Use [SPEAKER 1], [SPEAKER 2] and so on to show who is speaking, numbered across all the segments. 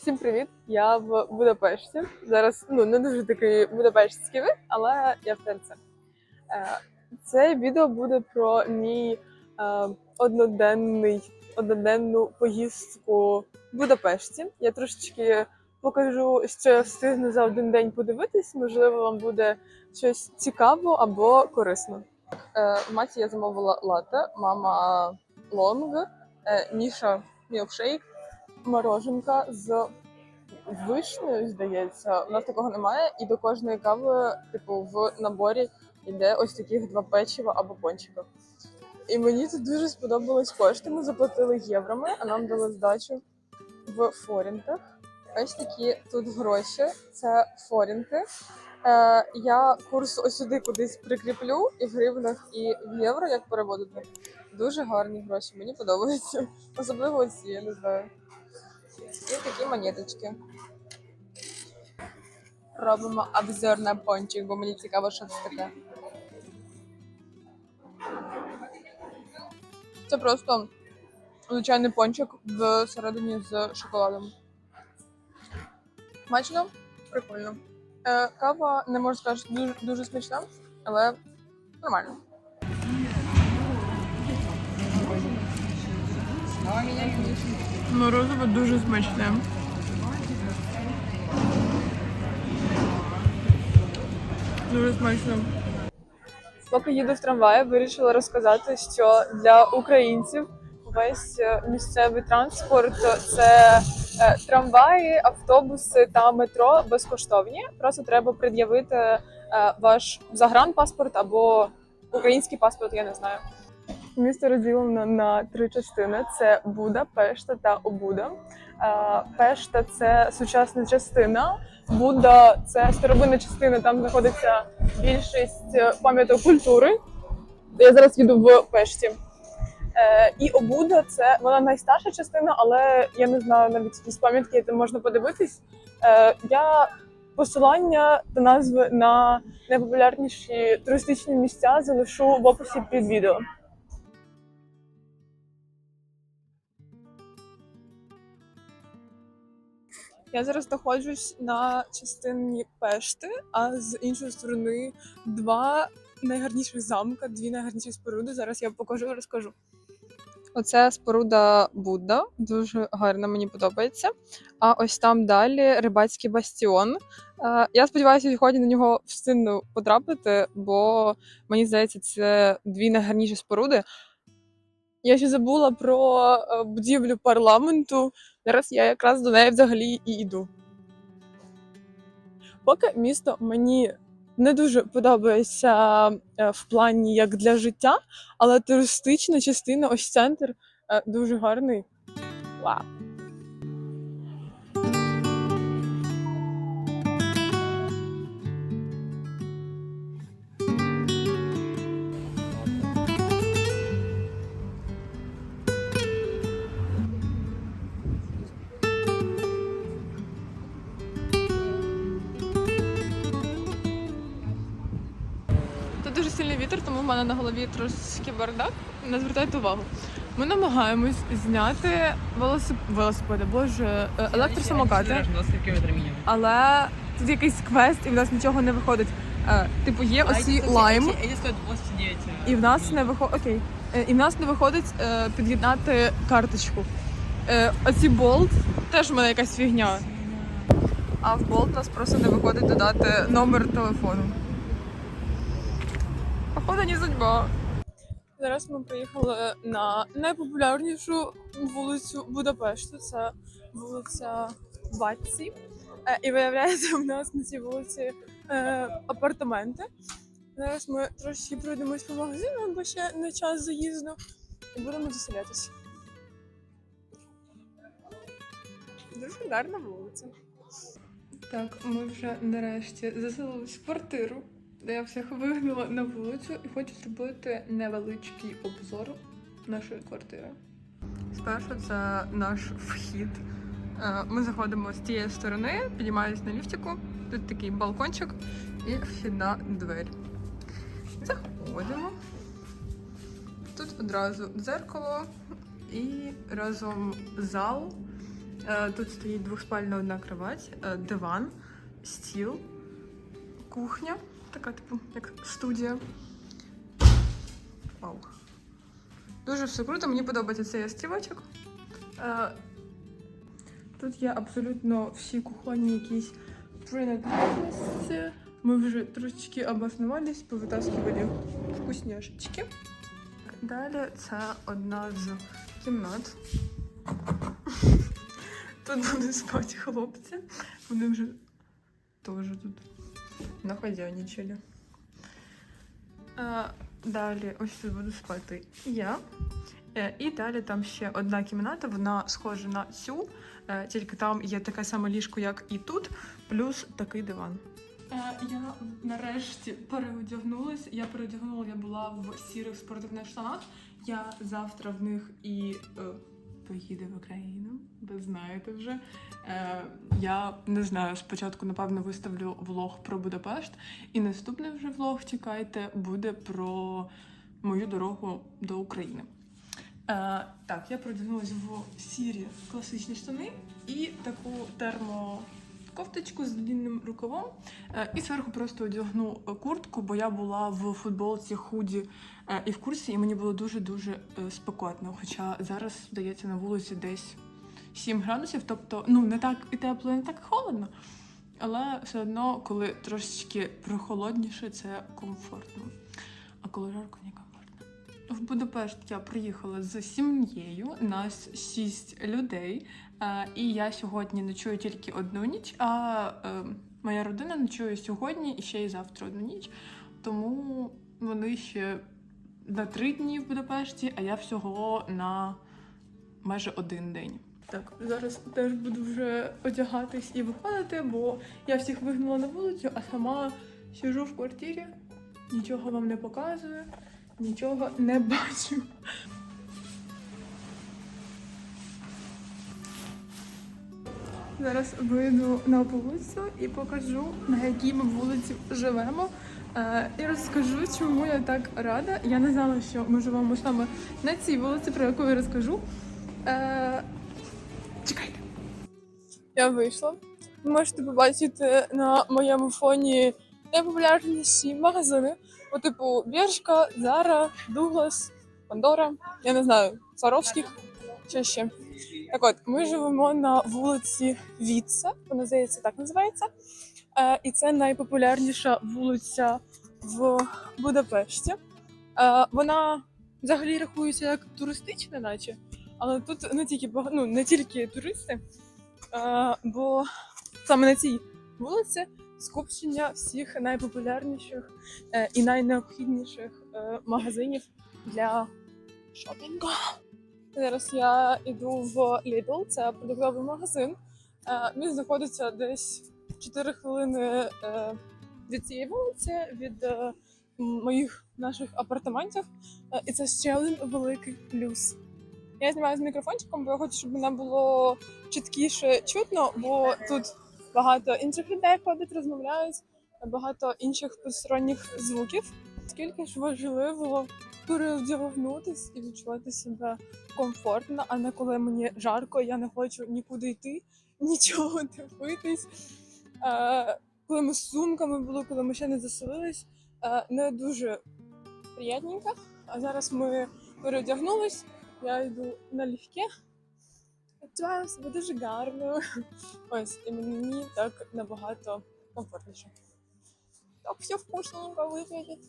[SPEAKER 1] Всім привіт! Я в Будапешті. Зараз ну не дуже такий будапештський вид, але я в ТРЦ. Е, Це відео буде про мій е, одноденний одноденну поїздку в Будапешті. Я трошечки покажу, що я встигну за один день подивитись. Можливо, вам буде щось цікаво або корисно. Е, маті я замовила лате, мама лонг, е, Міша мілкшейк, мороженка з вишнею, здається. У нас такого немає. І до кожної кави, типу, в наборі йде ось таких два печива або пончика. І мені тут дуже сподобались кошти. Ми заплатили євроми, а нам дали здачу в форінтах. Ось такі тут гроші. Це форінти. Е, я курс ось сюди кудись прикріплю і в гривнах, і в євро, як переводити. Дуже гарні гроші, мені подобаються. Особливо оці, я не знаю. І такі монеточки. Робимо обзор на пончик, бо мені цікаво, що це таке. Це просто звичайний пончик всередині з шоколадом. Смачно? Прикольно. Е, кава, не можу сказати, дуже, дуже смачна, але нормально. Морозиво дуже смачне. Дуже смачно. Поки їду в трамваї, вирішила розказати, що для українців весь е, місцевий транспорт це е, трамваї, автобуси та метро безкоштовні. Просто треба пред'явити е, ваш загранпаспорт або український паспорт, я не знаю. Місто розділено на три частини: це Буда, Пешта та Обуда. Е, Пешта це сучасна частина. Буда це старовинна частина, там знаходиться більшість е, пам'яток культури. Я зараз їду в Пешті. Е, і Обуда це вона найстарша частина, але я не знаю навіть якісь пам'ятки, де можна подивитись. Я посилання та назви на найпопулярніші туристичні місця залишу в описі під відео. Я зараз знаходжусь на частині Пешти, а з іншої сторони два найгарніших замка, дві найгарніші споруди. Зараз я покажу і розкажу. Оце споруда Будда, дуже гарна, мені подобається. А ось там далі рибацький бастіон. Е, Я сподіваюся, сьогодні на нього встигну потрапити, бо мені здається, це дві найгарніші споруди. Я ще забула про е, будівлю парламенту. Зараз я якраз до неї взагалі і йду. Поки місто мені не дуже подобається е, в плані як для життя, але туристична частина, ось центр е, дуже гарний. Вау! Тому в мене на голові трошки бардак. Не звертайте увагу. Ми намагаємось зняти велосип... велосипеди, боже, е, електросамокати. Але тут якийсь квест, і в нас нічого не виходить. Е, Типу, є оці лайм,
[SPEAKER 2] 89.
[SPEAKER 1] і в нас не виходить. Окей. Е, І в нас не виходить е, під'єднати карточку. Е, Оці болт теж в мене якась фігня. А в болт нас просто не виходить додати номер телефону. Походу, не судьба. Зараз ми приїхали на найпопулярнішу вулицю Будапешту. Це вулиця Ватці. Е, І виявляється, в нас на цій вулиці е, апартаменти. Зараз ми трошки пройдемось по магазину, бо ще не час заїзду, і будемо заселятися. Дуже гарна вулиця. Так, ми вже нарешті заселились в квартиру, я всіх вигнала на вулицю і хочу зробити невеличкий обзор нашої квартири. Спершу це наш вхід. Е, Ми заходимо з тієї сторони, підіймаємось на ліфтику. Тут такий балкончик і вхідна двері. Заходимо. Тут одразу дзеркало і разом зал. Е, Тут стоїть двохспальна одна кровать, е, диван, стіл, кухня, така типу, як студія. Вау. Дуже все круто, мені подобається цей острівочок. Тут є абсолютно всі кухонні якісь принадлежності. Ми вже трошечки обоснувались, повитаскивали вкусняшечки. Далі це одна з кімнат. Тут будуть спати хлопці. Вони вже теж тут нахозяйничали. А, далі ось тут буду спати я. Е, І далі там ще одна кімната, вона схожа на цю, е, тільки там є таке саме ліжко, як і тут, плюс такий диван. Е, Я нарешті переодягнулась. Я переодягнула, я була в сірих спортивних штанах. Я завтра в них і е, поїду в Україну. Ви знаєте вже. Е, я не знаю, спочатку, напевно, виставлю влог про Будапешт, і наступний вже влог, чекайте, буде про мою дорогу до України. Е, так, я продягнулася в сірі класичні штани і таку термокофточку з длинним рукавом. Е, і зверху просто одягну куртку, бо я була в футболці худі е, і в курсі, і мені було дуже-дуже е, спекотно. Хоча зараз, здається, на вулиці десь 7 градусів, тобто ну не так і тепло, не так і холодно. Але все одно, коли трошечки прохолодніше, це комфортно. А коли жарко, комфортно. В Будапешт я приїхала з сім'єю, нас шість людей. Е, і я сьогодні ночую тільки одну ніч, а е, моя родина ночує сьогодні і ще й завтра одну ніч. Тому вони ще на три дні в Будапешті, а я всього на майже один день. Так, зараз теж буду вже одягатись і виходити, бо я всіх вигнала на вулицю, а сама сижу в квартирі, нічого вам не показую, нічого не бачу. Зараз вийду на вулицю і покажу, на якій ми вулиці живемо. Е, і розкажу, чому я так рада. Я не знала, що ми живемо саме на цій вулиці, про яку я розкажу. Е, чекайте. Я вийшла. Ви можете побачити на моєму фоні найпопулярніші магазини. По типу Бершка, Зара, Дуглас, Пандора. Я не знаю, Сваровських чи ще. Так от, ми живемо на вулиці Вітса, вона здається, так називається. Е, і це найпопулярніша вулиця в Будапешті. Е, вона взагалі рахується як туристична, наче, але тут не тільки ну, не тільки туристи, е, бо саме на цій вулиці скупчення всіх найпопулярніших е, і найнеобхідніших е, магазинів для шопінгу. Зараз я йду в Lidl, це продуктовий магазин. Е, Він знаходиться десь 4 хвилини від цієї вулиці, від моїх наших апартаментів. І це ще один великий плюс. Я знімаю з мікрофончиком, бо я хочу, щоб мене було чіткіше чутно, бо тут багато інших людей ходять, розмовляють, багато інших посторонніх звуків. Скільки ж важливо переодягнутись і відчувати себе комфортно, а не коли мені жарко, я не хочу нікуди йти, нічого дивитись. Е, коли ми з сумками були, коли ми ще не заселились, е, не дуже приємненько. А зараз ми переодягнулись, я йду налегке. Відчуваю себе дуже гарно. Ось, і мені так набагато комфортніше. Так все вкусненько виглядить.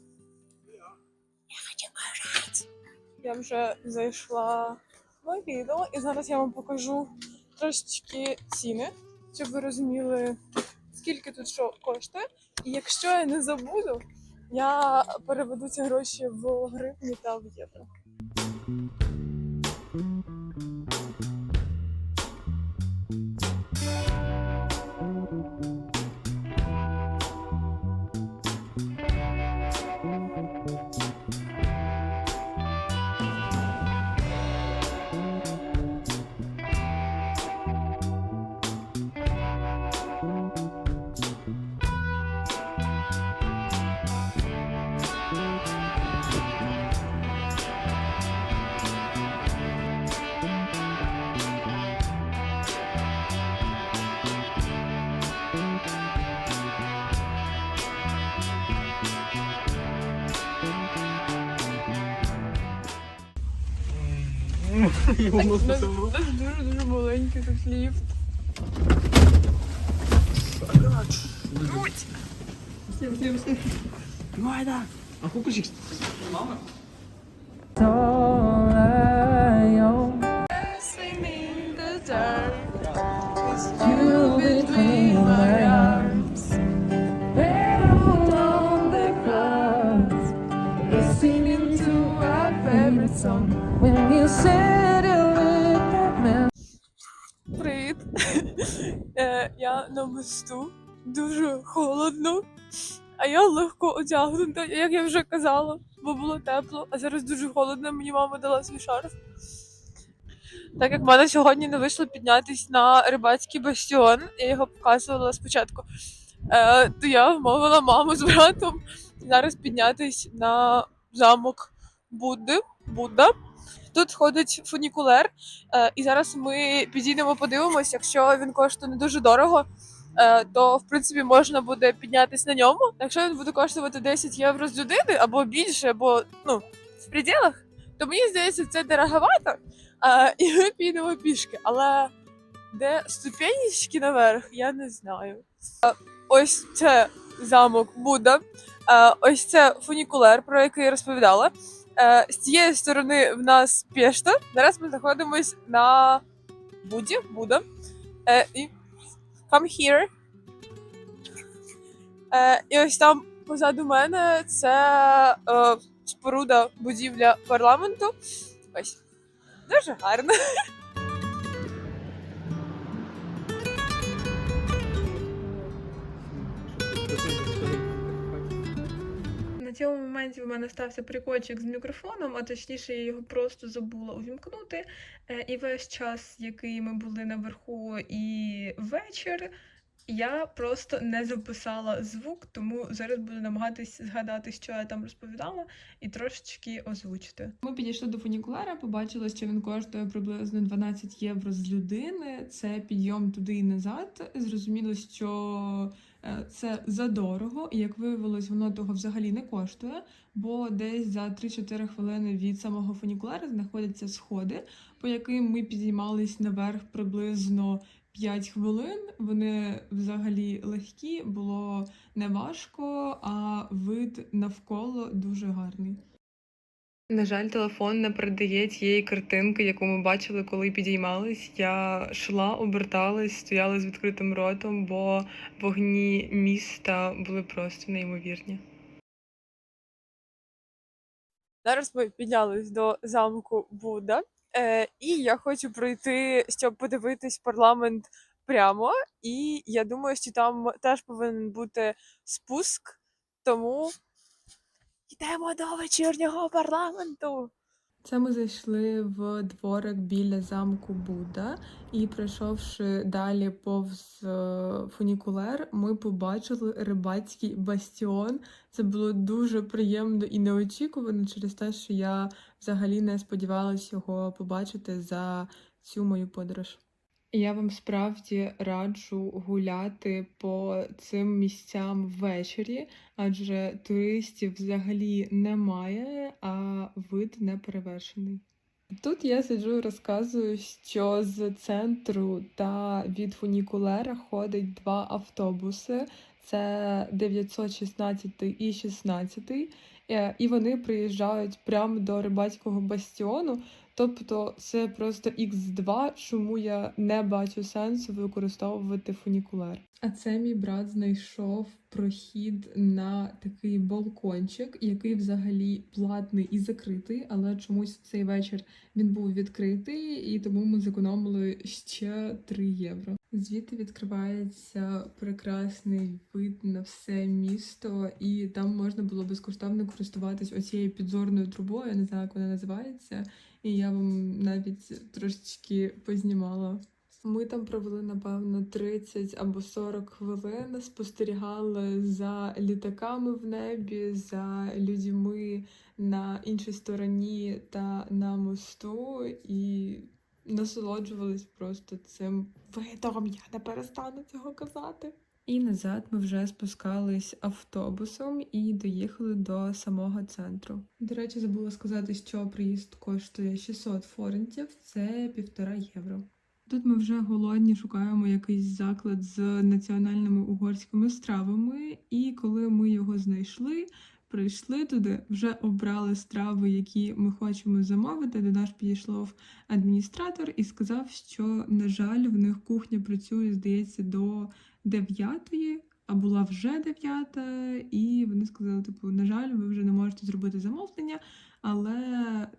[SPEAKER 1] Я хочу кушать. Я вже зайшла в відео, і зараз я вам покажу трошечки ціни, щоб ви розуміли, скільки тут що коштує. І якщо я не забуду, я переведу ці гроші в гривні та в євро. У нас дуже-дуже маленький тут ліфт.
[SPEAKER 2] Майда! А кукушик? Мама?
[SPEAKER 1] Привіт! Е, я на мосту. Дуже холодно, а я легко одягнута, як я вже казала, бо було тепло, а зараз дуже холодно, мені мама дала свій шарф. Так як в мене сьогодні не вийшло піднятись на рибацький бастіон, я його показувала спочатку, е, то я вмовила маму з братом зараз піднятись на замок Будди. Будда. Тут ходить фунікулер, Е, і зараз ми підійдемо, подивимось. Якщо він коштує не дуже дорого, е, то в принципі можна буде піднятися на ньому. Якщо він буде коштувати 10 євро з людини або більше, або ну в пределах, то мені здається, це дороговато. Е, і ми підемо пішки. Але де ступенечки наверх, я не знаю. Ось це замок Будда. Ось це фунікулер, про який я розповідала. Е, з цієї сторони в нас Пешта. Зараз ми знаходимось на Буді, Буда. Е, і come here. Е, і ось там позаду мене це споруда будівля парламенту. Ось. Дуже гарно. На цьому моменті в мене стався прикольчик з мікрофоном, а точніше, я його просто забула увімкнути. Е, І весь час, який ми були наверху, і вечір, я просто не записала звук, тому зараз буду намагатись згадати, що я там розповідала, і трошечки озвучити. Ми підійшли до фунікулера, побачили, що він коштує приблизно 12 євро з людини. Це підйом туди і назад. Зрозуміло, що це задорого, і як виявилось, воно того взагалі не коштує, бо десь за 3-4 хвилини від самого фунікулера знаходяться сходи, по яким ми підіймались наверх приблизно 5 хвилин. Вони взагалі легкі, було не важко, а вид навколо дуже гарний. На жаль, телефон не передає тієї картинки, яку ми бачили, коли підіймались. Я йшла, оберталась, стояла з відкритим ротом, бо вогні міста були просто неймовірні. Зараз ми піднялись до замку Будда, е, і я хочу пройти, щоб подивитись парламент прямо. І я думаю, що там теж повинен бути спуск, тому йдемо до вечірнього парламенту. Це ми зайшли в дворик біля замку Будда, і пройшовши далі повз е, фунікулер, ми побачили рибацький бастіон. Це було дуже приємно і неочікувано через те, що я взагалі не сподівалася його побачити за цю мою подорож. Я вам справді раджу гуляти по цим місцям ввечері, адже туристів взагалі немає, а вид не перевершений. Тут я сиджу і розказую, що з центру та від фунікулера ходить два автобуси. Це 916 і 16. Е, І вони приїжджають прямо до рибацького бастіону. Тобто це просто Х2, чому я не бачу сенсу використовувати фунікулер. А це мій брат знайшов прохід на такий балкончик, який взагалі платний і закритий, але чомусь в цей вечір він був відкритий, і тому ми зекономили ще 3 євро. Звідти відкривається прекрасний вид на все місто, і там можна було безкоштовно користуватись оцією підзорною трубою. Я не знаю, як вона називається, і я вам навіть трошечки познімала. Ми там провели, напевно, 30 або 40 хвилин, спостерігали за літаками в небі, за людьми на іншій стороні та на мосту, і насолоджувались просто цим видом. Я не перестану цього казати. І назад ми вже спускались автобусом і доїхали до самого центру. До речі, забула сказати, що приїзд коштує 600 форентів, це півтора євро. Тут ми вже голодні шукаємо якийсь заклад з національними угорськими стравами, і коли ми його знайшли, прийшли туди, вже обрали страви, які ми хочемо замовити. До нас підійшов адміністратор і сказав, що, на жаль, в них кухня працює, здається, до 9, а була вже 9, і вони сказали: типу, на жаль, ви вже не можете зробити замовлення. Але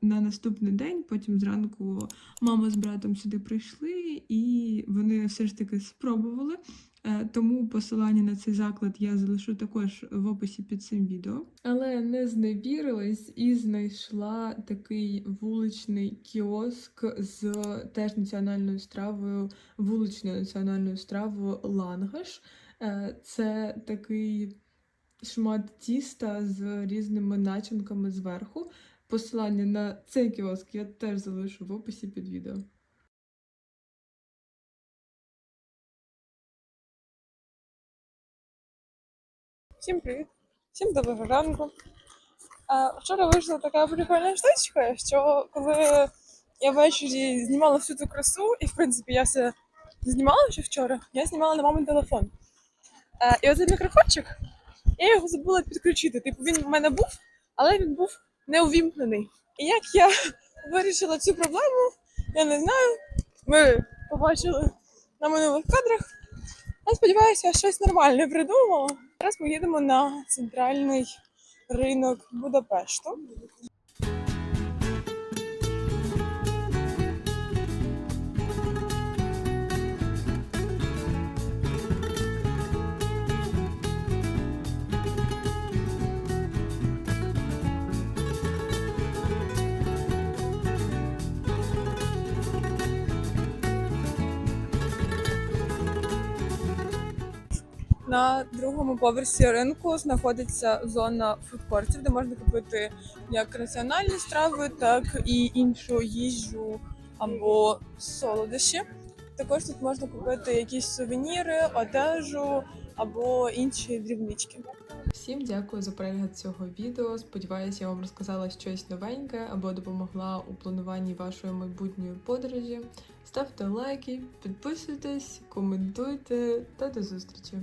[SPEAKER 1] на наступний день, потім зранку, мама з братом сюди прийшли, і вони все ж таки спробували. Е, Тому посилання на цей заклад я залишу також в описі під цим відео. Але не зневірилась і знайшла такий вуличний кіоск з теж національною стравою, вуличною національною стравою лангаш. Е, Це такий шмат тіста з різними начинками зверху. Посилання на цей кіоск я теж залишу в описі під відео.
[SPEAKER 3] Всім привіт! Всім доброго ранку. А, вчора вийшла така прикольна штучка, що коли я ввечері знімала всю цю красу, і в принципі я все знімала ще вчора, я знімала на мамин телефон. А, і оцей мікрофончик, я його забула підключити. Типу він в мене був, але він був не увімкнений. І як я вирішила цю проблему, я не знаю. Ми побачили на минулих кадрах. Я сподіваюся, я щось нормальне придумала. Зараз ми їдемо на центральний ринок Будапешту. На другому поверсі ринку знаходиться зона фудкортів, де можна купити як національні страви, так і іншу їжу або солодощі. Також тут можна купити якісь сувеніри, одежу або інші дрібнички.
[SPEAKER 1] Всім дякую за перегляд цього відео. Сподіваюся, я вам розказала щось новеньке або допомогла у плануванні вашої майбутньої подорожі. Ставте лайки, підписуйтесь, коментуйте та до зустрічі!